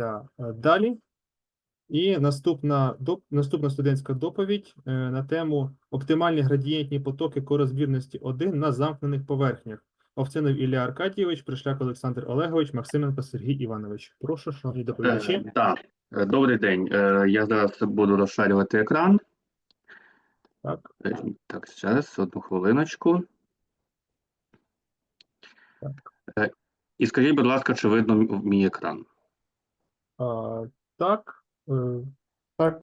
е, далі. І наступна, доп- наступна студентська доповідь е, на тему оптимальні градієнтні потоки корозмірності 1 на замкнених поверхнях. Овцинов Ілля Аркадійович, Пришляк Олександр Олегович, Максименко Сергій Іванович. Прошу, шановні доповідачі. Е, Так, добрий день. Я зараз буду розшарювати екран. Так, Так, зараз, одну хвилиночку. Так. І скажіть, будь ласка, чи видно мій екран? А, так, е, так.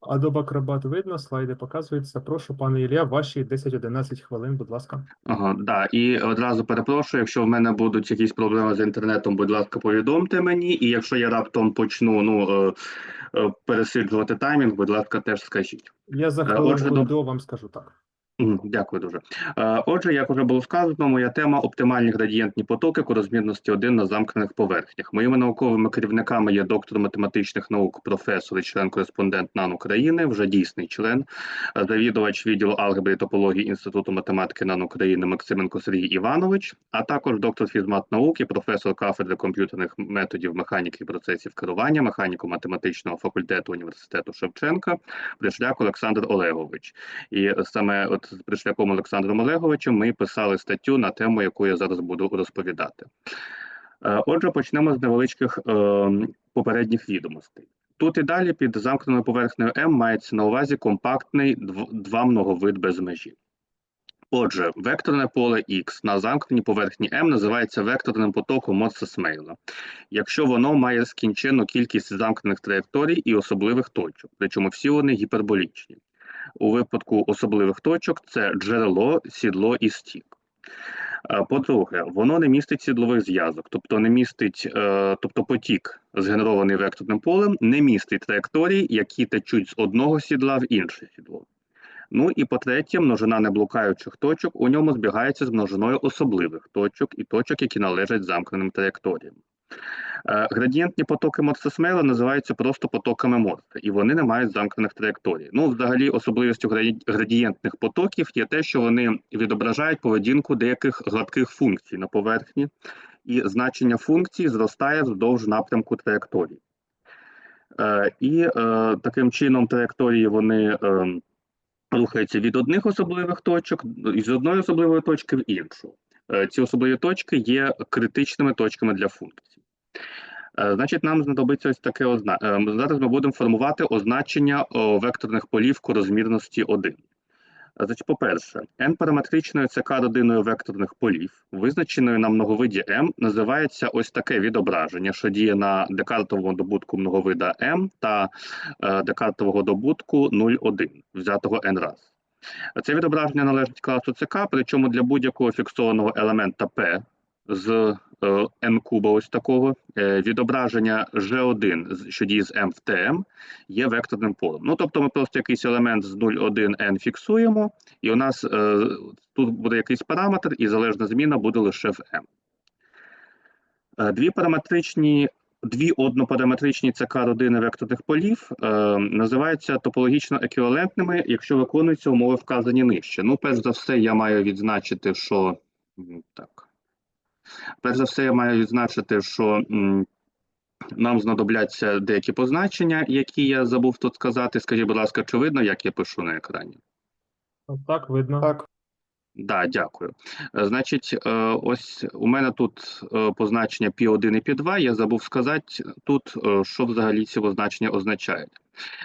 Adobe Acrobat видно, слайди показуються. Прошу, пане Ілля, ваші 10-11 хвилин, будь ласка. Ага, да. І одразу перепрошую, якщо в мене будуть якісь проблеми з інтернетом, будь ласка, повідомте мені. І якщо я раптом почну ну, е, е, пересиджувати таймінг, будь ласка, теж скажіть. Я за отже, до вам скажу так. Дякую дуже. Е, Отже, як вже було сказано, моя тема оптимальні градієнтні потоки розмірності 1 на замкнених поверхнях. Моїми науковими керівниками є доктор математичних наук, професор і член-кореспондент НАН України, вже дійсний член, е, завідувач відділу алгебри і топології Інституту математики НАН України Максименко Сергій Іванович, а також доктор фізмат наук і професор кафедри комп'ютерних методів механіки і процесів керування механіко-математичного факультету університету Шевченка Пришляк Олександр Олегович. І саме от з Пришляком Олександром Олеговичем ми писали статтю на тему, яку я зараз буду розповідати. Е, Отже, почнемо з невеличких е, попередніх відомостей. Тут і далі під замкненою поверхнею М мається на увазі компактний два многовид без межі. Отже, векторне поле X на замкненій поверхні М називається векторним потоком Моцесмейла, якщо воно має скінчену кількість замкнених траєкторій і особливих точок, причому всі вони гіперболічні. У випадку особливих точок це джерело, сідло і стік. Е, По-друге, воно не містить сідлових зв'язок, тобто не містить, е, тобто потік, згенерований векторним полем, не містить траєкторій, які течуть з одного сідла в інше сідло. Ну і по-третє, множина неблукаючих точок у ньому збігається з множиною особливих точок і точок, які належать замкненим траєкторіям. Е, Градієнтні потоки Морса-Смейла називаються просто потоками Морса, і вони не мають замкнених траєкторій. Ну, взагалі, особливістю градієнтних потоків є те, що вони відображають поведінку деяких гладких функцій на поверхні, і значення функцій зростає вздовж напрямку траєкторії. Е, І е, таким чином траєкторії вони е, рухаються від одних особливих точок з одної особливої точки в іншу. Ці особливі точки є критичними точками для функцій. Е, Значить, нам знадобиться ось таке озна... е, Зараз ми будемо формувати означення векторних полів корозмірності 1. Е, Значить, по-перше, n-параметричною ЦК родиною векторних полів, визначеною на многовиді m, називається ось таке відображення, що діє на декартовому добутку многовида m та декартового добутку 0,1, взятого n раз. Це відображення належить класу ЦК, причому для будь-якого фіксованого елемента P з е, n куба ось такого, е, відображення G1, з- що діє з M в TM, є векторним полем. Ну, тобто ми просто якийсь елемент з 0,1 n фіксуємо, і у нас е, тут буде якийсь параметр, і залежна зміна буде лише в m. Дві параметричні, дві однопараметричні ЦК родини векторних полів е, називаються топологічно еквівалентними, якщо виконуються умови вказані нижче. Ну, перш за все, я маю відзначити, що так. Перш за все, я маю відзначити, що нам знадобляться деякі позначення, які я забув тут сказати. Скажіть, будь ласка, чи видно, як я пишу на екрані? Так, видно. Так, Да, дякую. Е, Значить, е, ось у мене тут е, позначення P1 і P2. Я забув сказати тут, що взагалі ці позначення означають.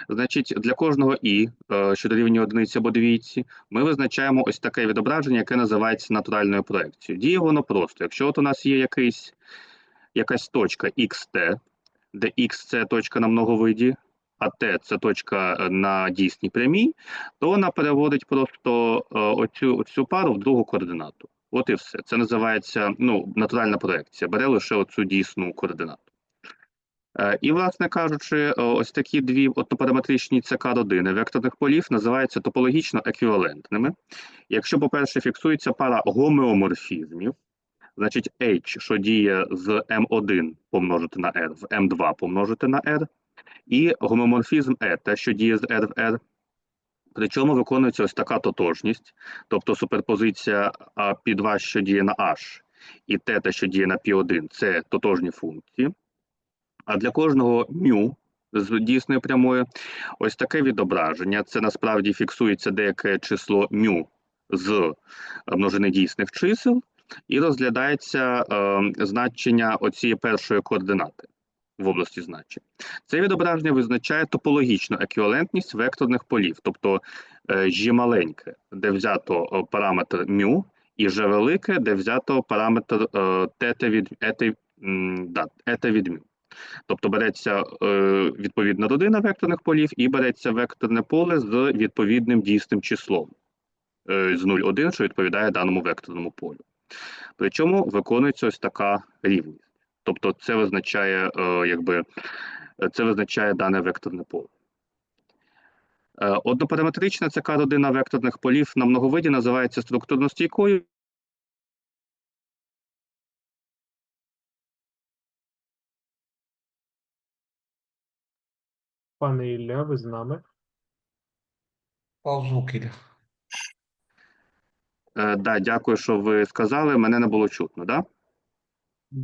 Значить, для кожного і, е, що дорівнює одиниці або двійці, ми визначаємо ось таке відображення, яке називається натуральною проекцією. Діє воно просто. Якщо от у нас є якийсь, якась точка xt, де x це точка на многовиді, а t це точка е, на дійсній прямій, то вона переводить просто е, оцю, оцю пару в другу координату. От і все. Це називається ну, натуральна проекція. Бере лише оцю дійсну координату. Е, І, власне кажучи, е, ось такі дві однопараметричні ЦК родини векторних полів називаються топологічно еквівалентними. Якщо, по-перше, фіксується пара гомеоморфізмів, значить H, що діє з M1 помножити на R, в M2 помножити на R, і гомоморфізм E, те, що діє з R в R, Причому виконується ось така тотожність, тобто суперпозиція а, P2, що діє на H, і тета, що діє на P1, це тотожні функції. А для кожного мю з дійсної прямої ось таке відображення. Це насправді фіксується деяке число мю з множини дійсних чисел, і розглядається е, значення оцієї першої координати в області значень. Це відображення визначає топологічну еквівалентність векторних полів, тобто е, G маленьке, де взято е, параметр мю, і G велике, де взято параметр е, тета від ета, ета від мю. Тобто береться е, відповідна родина векторних полів і береться векторне поле з відповідним дійсним числом е, з 0,1, що відповідає даному векторному полю. Причому виконується ось така рівність. Тобто це визначає, е, якби, це визначає дане векторне поле. Однопараметрична ЦК родина векторних полів на многовиді називається структурно стійкою. Пане Ілля, ви з нами? Пав Ілля. Е, Да, дякую, що ви сказали. Мене не було чутно, да?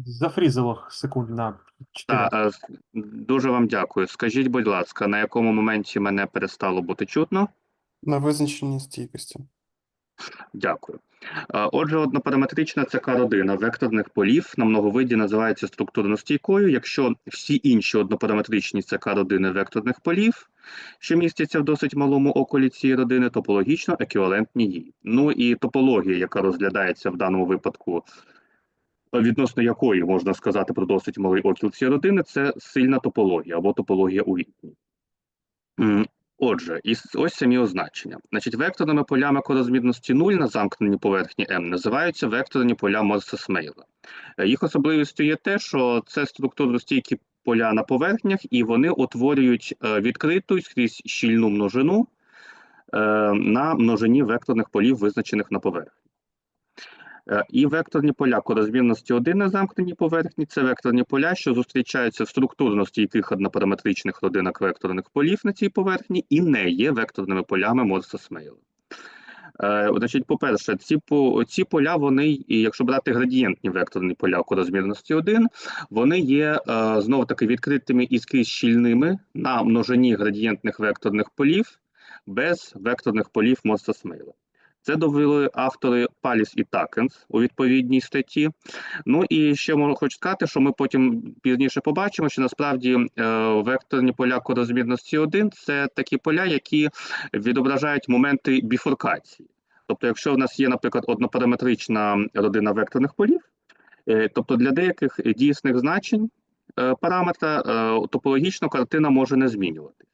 Зафрізало секунд на 4. Так, е, с- дуже вам дякую. Скажіть, будь ласка, на якому моменті мене перестало бути чутно? На визначенні стійкості. Дякую. Е, Отже, однопараметрична ЦК родина векторних полів на многовиді називається структурно стійкою, якщо всі інші однопараметричні ЦК родини векторних полів, що містяться в досить малому околі цієї родини, топологічно еквівалентні їй. Ну і топологія, яка розглядається в даному випадку, відносно якої можна сказати про досить малий окіл цієї родини, це сильна топологія або топологія у відні. Отже, і ось самі означення. Значить, векторними полями корозмірності 0 на замкненій поверхні М називаються векторні поля Морса-Смейла. Е, Їх особливістю є те, що це структурно-стійкі поля на поверхнях, і вони утворюють е, відкриту скрізь щільну множину е, на множині векторних полів, визначених на поверхні. Е, І векторні поля корозмірності 1 на замкненій поверхні це векторні поля, що зустрічаються в структурно стійких однопараметричних родинах векторних полів на цій поверхні і не є векторними полями Морса Смейла. Е, значить, по-перше, ці, ці поля, вони, якщо брати градієнтні векторні поля корозмірності 1, вони є е, знову таки відкритими і скрізь щільними на множині градієнтних векторних полів без векторних полів Морса Смейла. Це довели автори Паліс і Такенс у відповідній статті. Ну і ще можу хочу сказати, що ми потім пізніше побачимо, що насправді е, векторні поля корозмірності 1 – це такі поля, які відображають моменти біфуркації. Тобто, якщо в нас є, наприклад, однопараметрична родина векторних полів, е, тобто для деяких дійсних значень е, параметра топологічно картина може не змінюватись.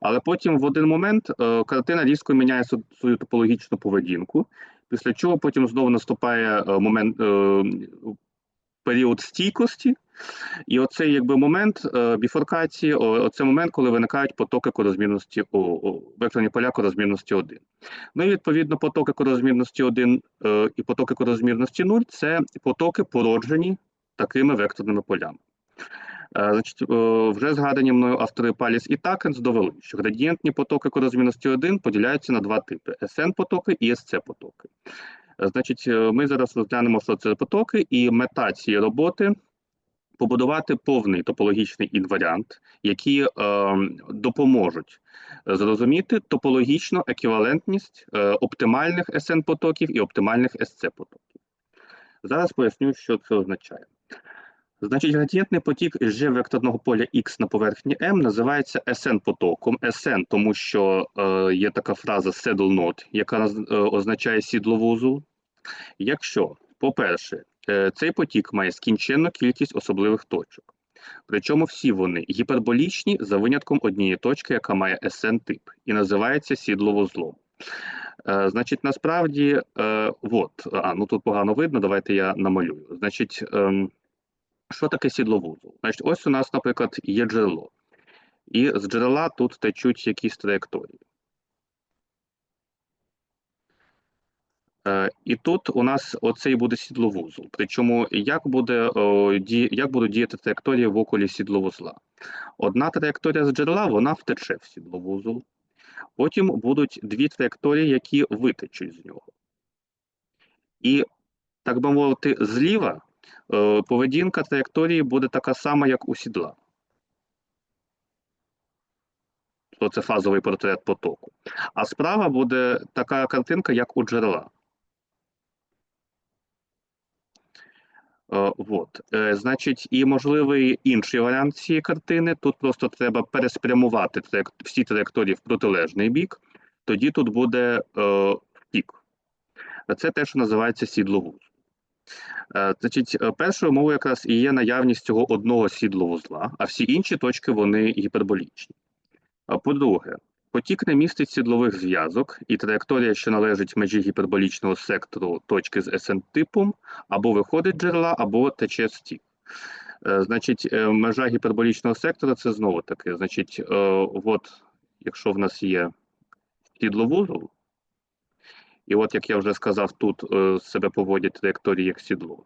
Але потім в один момент е, картина різко міняє свою топологічну поведінку, після чого потім знову наступає е, момент е, період стійкості, і оцей якби момент біфуркації, оце момент, коли виникають потоки корозмірності векторні поля корозмірності 1. Ну і відповідно потоки корозмірності 1 е, і потоки корозмірності 0 – це потоки породжені такими векторними полями. Е, Значить, вже згадані мною автори Паліс і Такенс довели, що градієнтні потоки корозмірності 1 поділяються на два типи: SN-потоки і SC-потоки. Е, Значить, е, ми зараз розглянемо, що це потоки, і мета цієї роботи побудувати повний топологічний інваріант, які е, допоможуть зрозуміти топологічну еквівалентність е, оптимальних SN-потоків і оптимальних SC-потоків. Зараз поясню, що це означає. Значить, градієнтний потік G векторного поля X на поверхні M називається SN-потоком. SN, тому що е, є така фраза saddle node, яка е, означає сідловузол. Якщо, по-перше, е, цей потік має скінченну кількість особливих точок. Причому всі вони гіперболічні за винятком однієї точки, яка має SN-тип, і називається сідловузлом. Е, значить, насправді, е, от, а, ну тут погано видно, давайте я намалюю. Значить, ем, що таке сідловузол? Значить, ось у нас, наприклад, є джерело. І з джерела тут течуть якісь траєкторії. Е, і тут у нас оцей буде сідловузол. Причому як, буде, як будуть діяти траєкторії в околі сідловузла? Одна траєкторія з джерела, вона втече в сідловузол. Потім будуть дві траєкторії, які витечуть з нього. І, так би мовити, зліва поведінка траєкторії буде така сама, як у сідла. тобто це фазовий портрет потоку. А справа буде така картинка, як у джерела. Е, Вот. Е, Значить, і можливий інший варіант цієї картини. Тут просто треба переспрямувати всі траєкторії в протилежний бік, тоді тут буде е, втік. Це те, що називається сідловуз. Е, Значить, е, першою умовою якраз і є наявність цього одного сідловузла, а всі інші точки вони гіперболічні. По-друге, потік не містить сідлових зв'язок, і траєкторія, що належить межі гіперболічного сектору точки з СН-типом, або виходить джерела, або тече з тік. Е, Значить, межа гіперболічного сектора це знову таки. Значить, от, якщо в нас є сідловузол, і от, як я вже сказав, тут е, себе поводять траєкторії як сідло,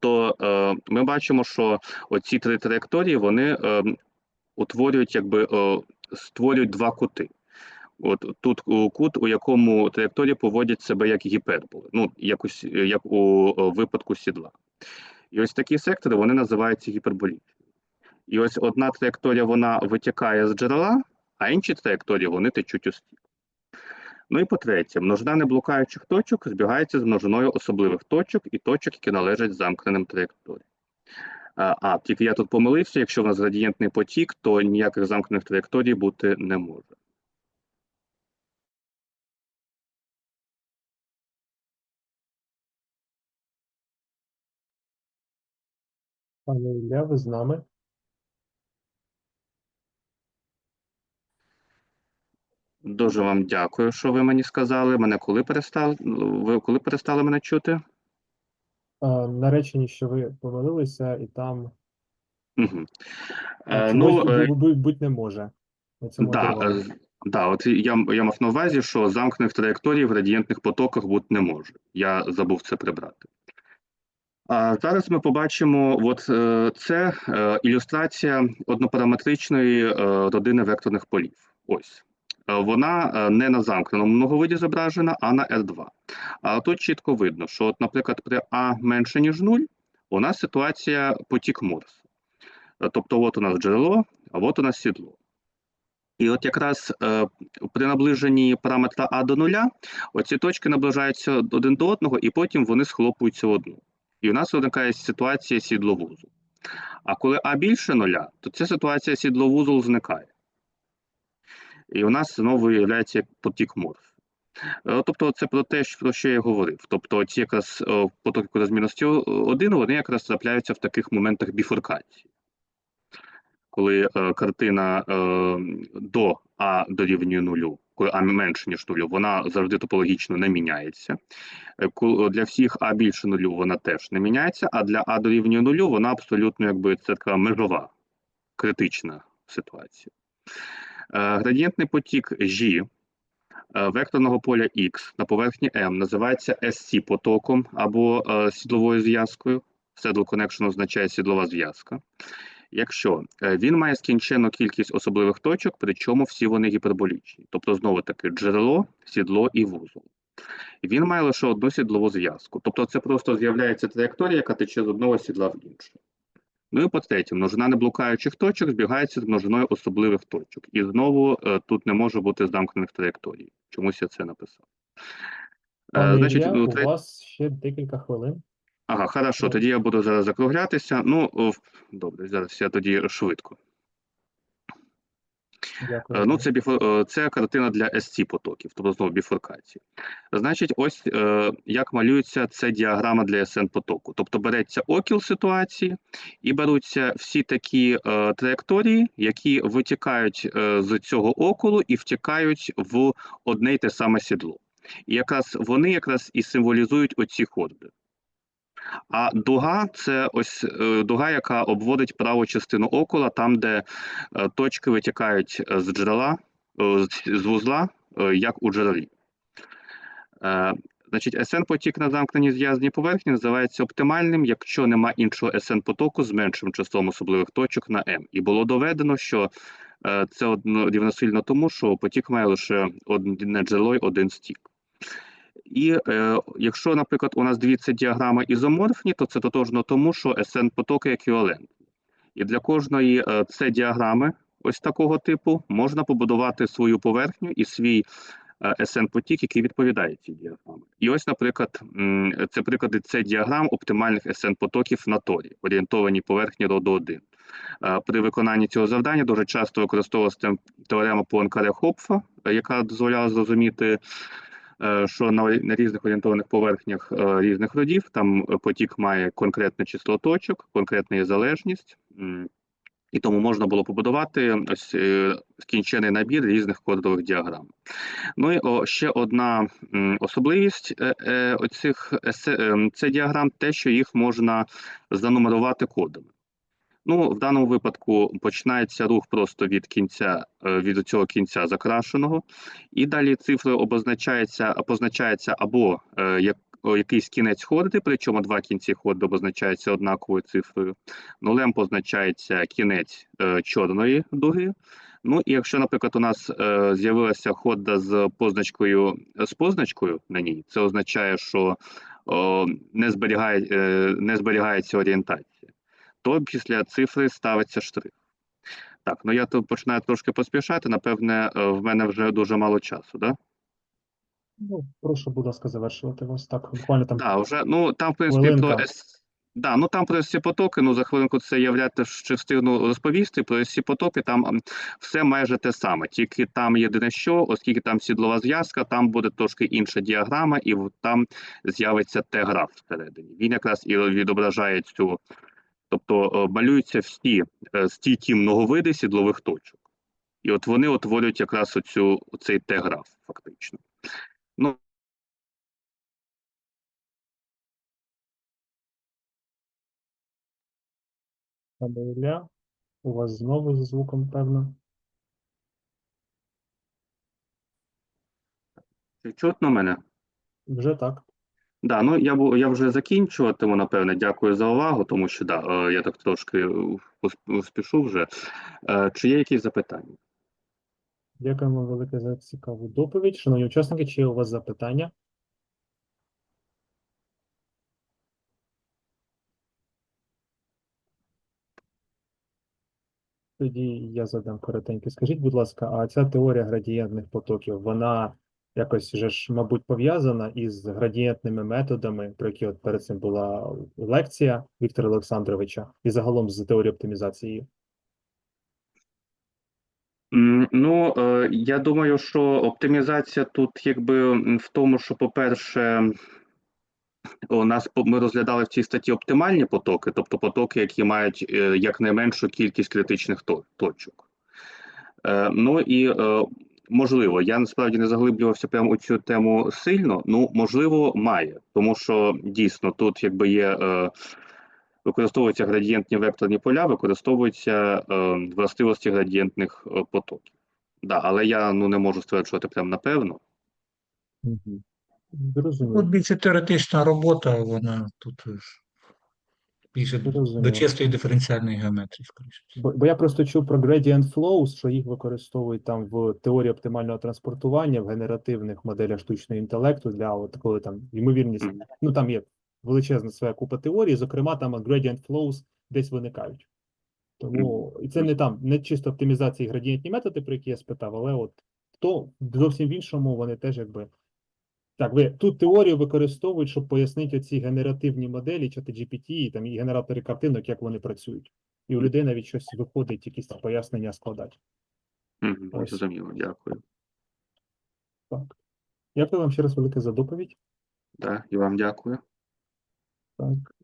то е, ми бачимо, що оці три траєкторії вони е, утворюють, якби е, створюють два кути. От тут кут, у якому траєкторії поводять себе як гіперболи, ну якось як у е, випадку сідла. І ось такі сектори вони називаються гіперболічними. І ось одна траєкторія вона витікає з джерела, а інші траєкторії вони течуть у стік. Ну і по-третє, множина неблукаючих точок збігається з множиною особливих точок і точок, які належать замкненим траєкторіям. А, тільки я тут помилився, якщо в нас градієнтний потік, то ніяких замкнених траєкторій бути не може. Пане Ілля, ви з нами? Дуже вам дякую, що ви мені сказали. Мене коли перестали, ви коли перестали мене чути? На реченні, що ви помилилися, і там Угу. Е, ну, е, бу- бу- бути не може. Да, е, да, от я, я мав на увазі, що замкнених траєкторій в градієнтних потоках бути не може. Я забув це прибрати. А зараз ми побачимо, от е, це ілюстрація однопараметричної родини векторних полів. Ось. Е, Вона е, не на замкненому многовиді зображена, а на R2. А тут чітко видно, що, от, наприклад, при А менше, ніж 0, у нас ситуація потік Морс. Е, Тобто, от у нас джерело, а от у нас сідло. І от якраз е, при наближенні параметра А до нуля, оці точки наближаються один до одного, і потім вони схлопуються в одну. І у нас виникає ситуація сідловузу. А коли А більше нуля, то ця ситуація сідловузол зникає. І у нас знову виявляється потік морф. Е, Тобто, це про те, про що я говорив. Тобто, ці якраз е, потоки розмірності 1, вони якраз трапляються в таких моментах біфуркації коли е, картина е, до А дорівнює нулю, коли А менше, ніж нулю, вона завжди топологічно не міняється. Е, Для всіх А більше нулю вона теж не міняється, а для А дорівнює нулю вона абсолютно якби це така межова, критична ситуація. Е, Градієнтний потік G е, векторного поля X на поверхні M називається SC потоком або е, сідловою зв'язкою. Saddle connection означає сідлова зв'язка. Якщо він має скінчену кількість особливих точок, причому всі вони гіперболічні, тобто знову таки джерело, сідло і вузол. Він має лише одну сідлову зв'язку, тобто це просто з'являється траєкторія, яка тече з одного сідла в інше. Ну і по-третє, множина неблукаючих точок збігається з множиною особливих точок. І знову е, тут не може бути замкнених траєкторій. Чомусь я це написав. Е, Пане значить, Ілля, ну, у третє- вас ще декілька хвилин. Ага, хорошо, тоді я буду зараз закруглятися. Ну, о, добре, зараз я тоді швидко. Дякую. Е, Ну, це біфо... е, це картина для SC потоків, тобто знову біфуркації. Значить, ось е, як малюється це діаграма для SN потоку. Тобто береться окіл ситуації і беруться всі такі траєкторії, які витікають з цього околу і втікають в одне й те саме сідло. І якраз вони якраз і символізують оці хорди. А дуга це ось е, дуга, яка обводить праву частину окола, там, де е, точки витікають е, з джерела, з- вузла, як у джерелі. Значить, SN-потік на замкненій зв'язній поверхні називається оптимальним, якщо нема іншого SN-потоку з меншим числом особливих точок на M. І було доведено, що це рівносильно тому, що потік має лише одне джерело й один стік. І е, якщо, наприклад, у нас ці діаграми ізоморфні, то це тотожно тому, що SN-потоки еквівалентні. І для кожної е, діаграми ось такого типу, можна побудувати свою поверхню і свій SN-потік, який відповідає цій діаграмі. І ось, наприклад, це приклади це діаграм оптимальних SN-потоків на торі, орієнтовані поверхні роду 1. Е, При виконанні цього завдання дуже часто використовувалася теорема Пуанкаре-Хопфа, е, яка дозволяла зрозуміти, е, що на, різних орієнтованих поверхнях е, різних родів там е, потік має конкретне число точок, конкретна залежність. І тому можна було побудувати ось е, скінчений набір різних кодових діаграм. Ну і ще одна особливість е, е, оцих це діаграм, те, що їх можна занумерувати кодами. Ну, в даному випадку починається рух просто від кінця, е, від цього кінця закрашеного, і далі цифрою обозначається, позначається або е, як, якийсь кінець ходи, причому два кінці ходу обозначаються однаковою цифрою. Нулем позначається кінець е, чорної дуги. Ну і якщо, наприклад, у нас е, з'явилася хода з позначкою з позначкою на ній, це означає, що о, не, зберігає, е, не зберігається орієнтація то після цифри ставиться штрих. Так, ну я тут починаю трошки поспішати. Напевне, е, в мене вже дуже мало часу, да? Ну, прошу, будь ласка, завершувати вас. Так, буквально там Да, вже, ну там, в принципі, про. С... Да, ну там про ці потоки, ну за хвилинку це я вряд ще встигну розповісти. Про ці потоки там все майже те саме. Тільки там єдине що, оскільки там сідлова зв'язка, там буде трошки інша діаграма, і там з'явиться Т-граф всередині. Він якраз і відображає цю, тобто е, малюються всі е, стійкі многовиди сідлових точок. І от вони утворюють якраз оцю, оцей Т-граф, фактично. Ну, пане Ілля, у вас знову зі звуком, певно. чи чутно мене? Вже так. Да, ну я бу- я вже закінчуватиму, напевне. Дякую за увагу, тому що да, е, я так трошки е, спішу вже. Е, Чи є якісь запитання? Дякуємо велике за цікаву доповідь. Шановні учасники, чи є у вас запитання? Тоді я задам коротенько. Скажіть, будь ласка, а ця теорія градієнтних потоків, вона якось же ж, мабуть, пов'язана із градієнтними методами, про які от перед цим була лекція Віктора Олександровича, і загалом з теорією оптимізації? Ну, е, я думаю, що оптимізація тут якби в тому, що, по-перше, у нас ми розглядали в цій статті оптимальні потоки, тобто потоки, які мають е, якнайменшу кількість критичних точок. Е, Ну і можливо, я насправді не заглиблювався прямо у цю тему сильно. Ну, можливо, має, тому що дійсно тут якби є. е, Використовуються градієнтні векторні поля, використовуються е, властивості градієнтних е, потоків. Да, але я ну не можу стверджувати прямо напевно. Угу. Тут більше теоретична робота, вона тут більше Зрозуміло. до чистої диференціальної геометрії, скоріше. Бо, бо я просто чув про gradient flows, що їх використовують там в теорії оптимального транспортування, в генеративних моделях штучного інтелекту для от коли там ймовірність, ну там є величезна своя купа теорій, зокрема там gradient flows десь виникають. Тому і це не там не чисто оптимізації градієнтні методи, про які я спитав, але от то зовсім в іншому вони теж якби. Так, ви ту теорію використовують, щоб пояснити оці генеративні моделі, чати GPT, і там і генератори картинок, як вони працюють. І у людей навіть щось виходить, якісь пояснення складати. Ось. Зрозуміло, дякую. Так. Дякую вам ще раз велике за доповідь. Да, і вам дякую. Так.